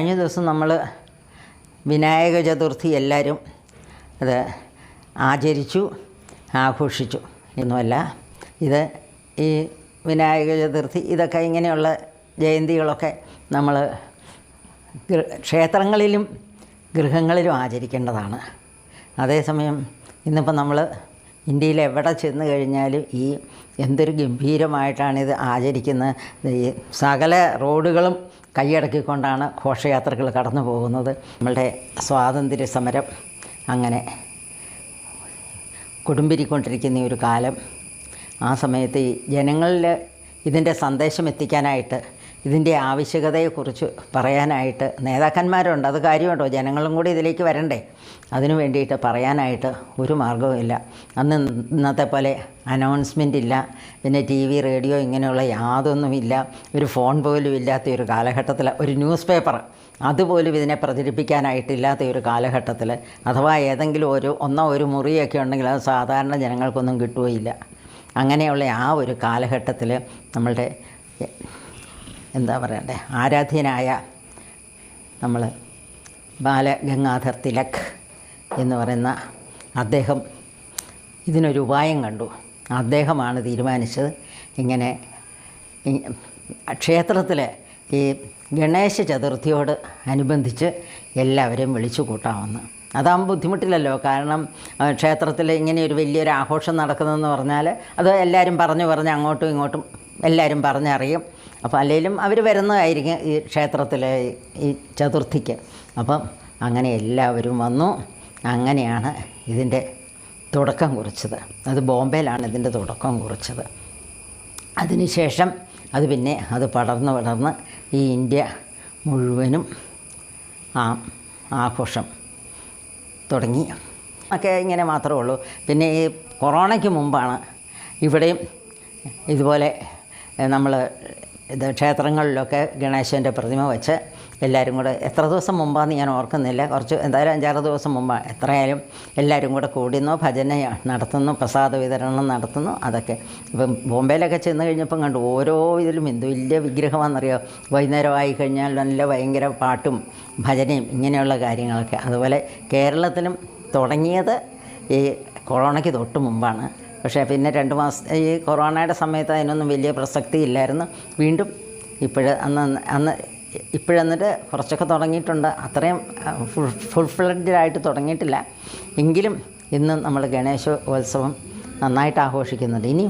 കഴിഞ്ഞ ദിവസം നമ്മൾ വിനായക ചതുർത്ഥി എല്ലാവരും അത് ആചരിച്ചു ആഘോഷിച്ചു. എന്നുമല്ല ഇത് ഈ വിനായക ചതുർത്ഥി ഇതൊക്കെ ഇങ്ങനെയുള്ള ജയന്തികളൊക്കെ നമ്മൾ ക്ഷേത്രങ്ങളിലും ഗൃഹങ്ങളിലും ആചരിക്കേണ്ടതാണ്. അതേസമയം ഇന്നിപ്പോൾ നമ്മൾ ഇന്ത്യയിൽ എവിടെ ചെന്ന് കഴിഞ്ഞാലും ഈ എന്തൊരു ഗംഭീരമായിട്ടാണിത് ആചരിക്കുന്നത്. ഈ സകല റോഡുകളും കൈയടക്കിക്കൊണ്ടാണ് ഘോഷയാത്രകൾ കടന്നു പോകുന്നത്. നമ്മളുടെ സ്വാതന്ത്ര്യ സമരം അങ്ങനെ കൊടുമ്പിരിക്കൊണ്ടിരിക്കുന്ന ഒരു കാലം ആ സമയത്ത് ഈ ജനങ്ങളിൽ ഇതിന്റെ സന്ദേശം എത്തിക്കാനായിട്ട് ഇതിന്റെ ആവശ്യകതയെക്കുറിച്ച് പറയാനായിട്ട് നേതാക്കന്മാരുണ്ട്. അത് കാര്യമുണ്ടോ? ജനങ്ങളും കൂടി ഇതിലേക്ക് വരണ്ടേ? അതിനു വേണ്ടിയിട്ട് പറയാനായിട്ട് ഒരു മാർഗവുമില്ല അന്ന് ഇന്നത്തെ പോലെ അനൗൺസ്മെന്റ് ഇല്ല. പിന്നെ ടി വി റേഡിയോ ഇങ്ങനെയുള്ള യാതൊന്നുമില്ല ഒരു ഫോൺ പോലും ഇല്ലാത്ത ഒരു കാലഘട്ടത്തിൽ ഒരു ന്യൂസ് പേപ്പർ അതുപോലും ഇതിനെ പ്രചരിപ്പിക്കാനായിട്ടില്ലാത്ത ഒരു കാലഘട്ടത്തിൽ അഥവാ ഏതെങ്കിലും ഒരു ഒന്നോ ഒരു മുറിയൊക്കെ ഉണ്ടെങ്കിൽ അത് സാധാരണ ജനങ്ങൾക്കൊന്നും കിട്ടുകയില്ല. അങ്ങനെയുള്ള ആ ഒരു കാലഘട്ടത്തിൽ നമ്മളുടെ എന്താ പറയണ്ടേ? ആരാധ്യനായ നമ്മൾ ബാലഗംഗാധർ തിലക് എന്ന് പറയുന്ന അദ്ദേഹം ഇതിനൊരു ഉപായം കണ്ടു. അദ്ദേഹമാണ് തീരുമാനിച്ചത് ഇങ്ങനെ ക്ഷേത്രത്തിൽ ഈ ഗണേശ ചതുർത്ഥിയോട് അനുബന്ധിച്ച് എല്ലാവരെയും വിളിച്ചു കൂട്ടാമെന്ന്. അതാകുമ്പോൾ ബുദ്ധിമുട്ടില്ലല്ലോ? കാരണം ക്ഷേത്രത്തിൽ ഇങ്ങനെ ഒരു വലിയൊരു ആഘോഷം നടക്കുന്നതെന്ന് പറഞ്ഞാൽ അത് എല്ലാവരും പറഞ്ഞു പറഞ്ഞ് അങ്ങോട്ടും ഇങ്ങോട്ടും എല്ലാവരും പറഞ്ഞറിയും. അപ്പോൾ അല്ലെങ്കിലും അവർ വരുന്നതായിരിക്കും ഈ ക്ഷേത്രത്തിലെ ഈ ചതുർത്ഥിക്ക്. അപ്പം അങ്ങനെ എല്ലാവരും വന്നു. അങ്ങനെയാണ് ഇതിന്റെ തുടക്കം കുറിച്ചത്. അത് ബോംബെയിലാണ് ഇതിന്റെ തുടക്കം കുറിച്ചത്. അതിനുശേഷം അത് പിന്നെ അത് പടർന്ന് പടർന്ന് ഈ ഇന്ത്യ മുഴുവനും ആ ആഘോഷം തുടങ്ങി. ഒക്കെ ഇങ്ങനെ മാത്രമേ ഉള്ളൂ. പിന്നെ ഈ കൊറോണയ്ക്ക് മുമ്പാണ് ഇവിടെയും ഇതുപോലെ നമ്മൾ ഇത് ക്ഷേത്രങ്ങളിലൊക്കെ ഗണേശന്റെ പ്രതിമ വെച്ച് എല്ലാവരും കൂടെ എത്ര ദിവസം മുമ്പാന്ന് ഞാൻ ഓർക്കുന്നില്ല. കുറച്ച് എന്തായാലും അഞ്ചാറ് ദിവസം മുമ്പ് എത്രയായാലും എല്ലാവരും കൂടെ കൂടുന്നു ഭജന നടത്തുന്നു പ്രസാദ വിതരണം നടത്തുന്നു. അതൊക്കെ ഇപ്പം ബോംബെയിലൊക്കെ ചെന്ന് കഴിഞ്ഞപ്പം കണ്ടു ഓരോ ഇതിലും എന്ത് വലിയ വിഗ്രഹമാണെന്നറിയോ? വൈകുന്നേരമായി കഴിഞ്ഞാൽ നല്ല ഭയങ്കര പാട്ടും ഭജനയും ഇങ്ങനെയുള്ള കാര്യങ്ങളൊക്കെ. അതുപോലെ കേരളത്തിലും തുടങ്ങിയത് ഈ കൊറോണയ്ക്ക് തൊട്ട് മുമ്പാണ്. പക്ഷേ പിന്നെ രണ്ട് മാസം ഈ കൊറോണയുടെ സമയത്ത് അതിനൊന്നും വലിയ പ്രസക്തി ഇല്ലായിരുന്നു വീണ്ടും ഇപ്പോഴ് അന്ന് അന്ന് ഇപ്പോഴെന്നിട്ട് കുറച്ചൊക്കെ തുടങ്ങിയിട്ടുണ്ട്. അത്രയും ഫുൾ ഫുൾ ഫ്ലഡായിട്ട് തുടങ്ങിയിട്ടില്ല. എങ്കിലും ഇന്ന് നമ്മൾ ഗണേശോത്സവം നന്നായിട്ട് ആഘോഷിക്കുന്നുണ്ട്. ഇനിയും